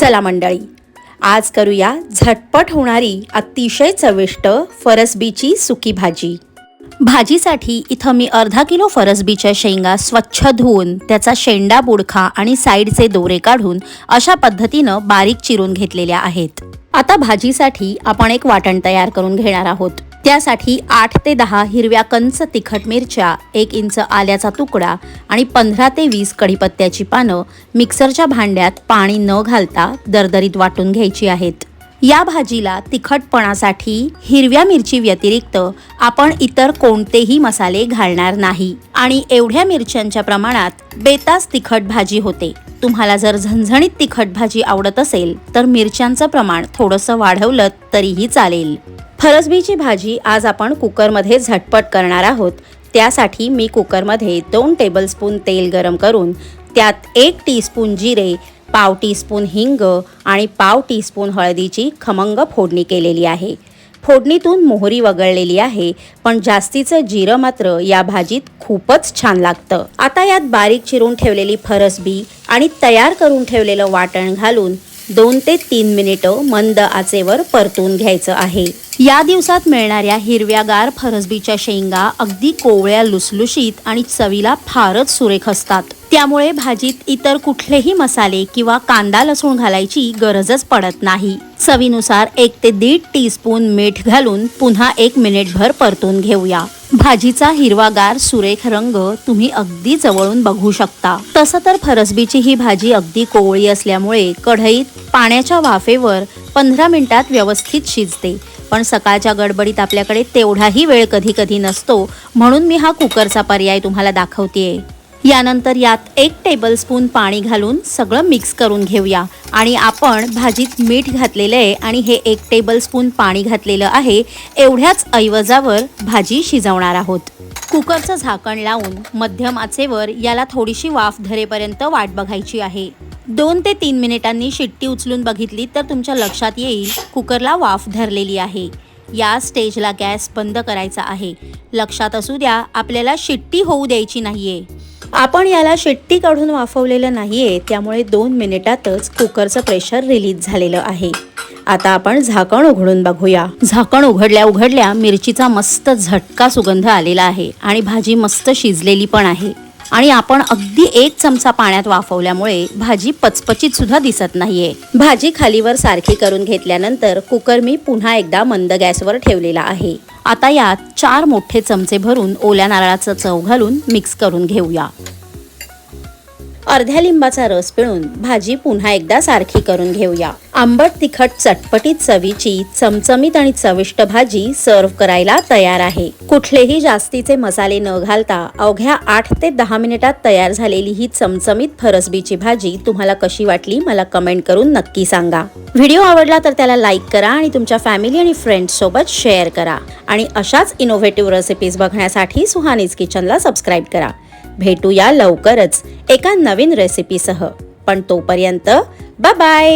चला मंडळी आज करूया झटपट होणारी अतिशय चविष्ट फरसबीची सुकी भाजी. भाजीसाठी इथं मी अर्धा किलो फरसबीच्या शेंगा स्वच्छ धुवून त्याचा शेंडा बुडखा आणि साईडचे दोरे काढून अशा पद्धतीनं बारीक चिरून घेतलेल्या आहेत. आता भाजीसाठी आपण एक वाटण तयार करून घेणार आहोत. त्यासाठी आठ ते दहा हिरव्या कंच तिखट मिरच्या एक इंच आल्याचा तुकडा आणि पंधरा ते वीस कढीपत्त्याची पानं मिक्सरच्या भांड्यात पाणी न घालता दरदरीत वाटून घ्यायची आहेत. या भाजीला तिखटपणासाठी हिरव्या मिरची व्यतिरिक्त आपण इतर कोणतेही मसाले घालणार नाही. आणि एवढ्या मिरच्यांच्या प्रमाणात बेतास तिखट भाजी होते. तुम्हाला जर झणझणीत तिखट भाजी आवडत असेल तर मिरच्यांचं प्रमाण थोडंसं वाढवलं तरीही चालेल. फरसबीची भाजी आज आपण कुकरमध्ये झटपट करणार आहोत. त्यासाठी मी कुकरमध्ये दोन टेबलस्पून तेल गरम करून त्यात एक टीस्पून जिरे पाव टीस्पून हिंग आणि पाव टीस्पून हळदीची खमंग फोडणी केलेली आहे. फोडणीतून मोहरी वगळलेली आहे पण जास्तीचं जिरं मात्र या भाजीत खूपच छान लागतं. आता यात बारीक चिरून ठेवलेली फरसबी आणि तयार करून ठेवलेलं वाटण घालून दोन ते तीन मिनिटं मंद आचेवर परतून घ्यायचं आहे. या दिवसात मिळणाऱ्या हिरव्यागार फरसबीच्या शेंगा अगदी कोवळ्या लुसलुशीत आणि चवीला फारच सुरेख असतात. त्यामुळे भाजीत इतर कुठलेही मसाले किंवा कांदा लसूण घालायची गरजच पडत नाही. चवीनुसार एक ते दीड टीस्पून मीठ घालून पुन्हा एक मिनिटभर परतून घेऊया. भाजीचा हिरवागार सुरेख रंग तुम्ही अगदी जवळून बघू शकता. तसं तर फरसबीची ही भाजी अगदी कोवळी असल्यामुळे कढईत पाण्याच्या वाफेवर पंधरा मिनिटात व्यवस्थित शिजते. पण सकाळच्या गडबडीत आपल्याकडे तेवढाही वेळ कधी कधी नसतो म्हणून मी हा कुकरचा पर्याय तुम्हाला दाखवतेय. यानंतर यात एक टेबलस्पून पाणी घालून सगळं मिक्स करून घेऊया. आणि आपण भाजीत मीठ घातलेलं आहे आणि हे एक टेबलस्पून पाणी घातलेलं आहे एवढ्याच ऐवजावर भाजी शिजवणार आहोत. कुकरचं झाकण लावून मध्यम आचेवर याला थोडीशी वाफ धरेपर्यंत वाट बघायची आहे. दोन ते तीन मिनिटांनी शिट्टी उचलून बघितली तर तुमच्या लक्षात येईल कुकरला वाफ धरलेली आहे. या स्टेजला गॅस बंद करायचा आहे. लक्षात असू द्या आपल्याला शिट्टी होऊ द्यायची नाहीये. आपण याला शिट्टी काढून वाफवलेलं नाहीये त्यामुळे दोन मिनिटातच कुकरचं प्रेशर रिलीज झालेलं आहे. आता आपण झाकण उघडून बघूया. झाकण उघडल्या उघडल्या मिरचीचा मस्त झटका सुगंध आलेला आहे आणि भाजी मस्त शिजलेली पण आहे. आणि आपण अगदी एक चमचा पाण्यात वाफवल्यामुळे भाजी पचपचीत सुद्धा दिसत नाहीये. भाजी खालीवर सारखी करून घेतल्यानंतर कुकर मी पुन्हा एकदा मंद गॅसवर ठेवलेला आहे. आता यात चार मोठे चमचे भरून ओल्या नारळाचं चव घालून मिक्स करून घेऊया. अर्ध्या लिंबाचा रस पिळून भाजी पुन्हा एकदा सारखी करून घेऊया. आंबट तिखट चटपटीत चवीची चमचमीत आणि चविष्ट भाजी सर्व्ह करायला तयार आहे. कुठलेही जास्तीचे मसाले न घालता अवघ्या आठ ते दहा मिनिटात तयार झालेली ही चमचमीत फरसबीची भाजी तुम्हाला कशी वाटली मला कमेंट करून नक्की सांगा. व्हिडिओ आवडला तर त्याला लाईक करा आणि तुमच्या फॅमिली आणि फ्रेंड्स सोबत शेअर करा. आणि अशाच इनोव्हेटिव्ह रेसिपीज बघण्यासाठी सुहानीज किचनला सबस्क्राईब करा. भेटूया लवकरच एका नवीन रेसिपीसह पण तोपर्यंत बाय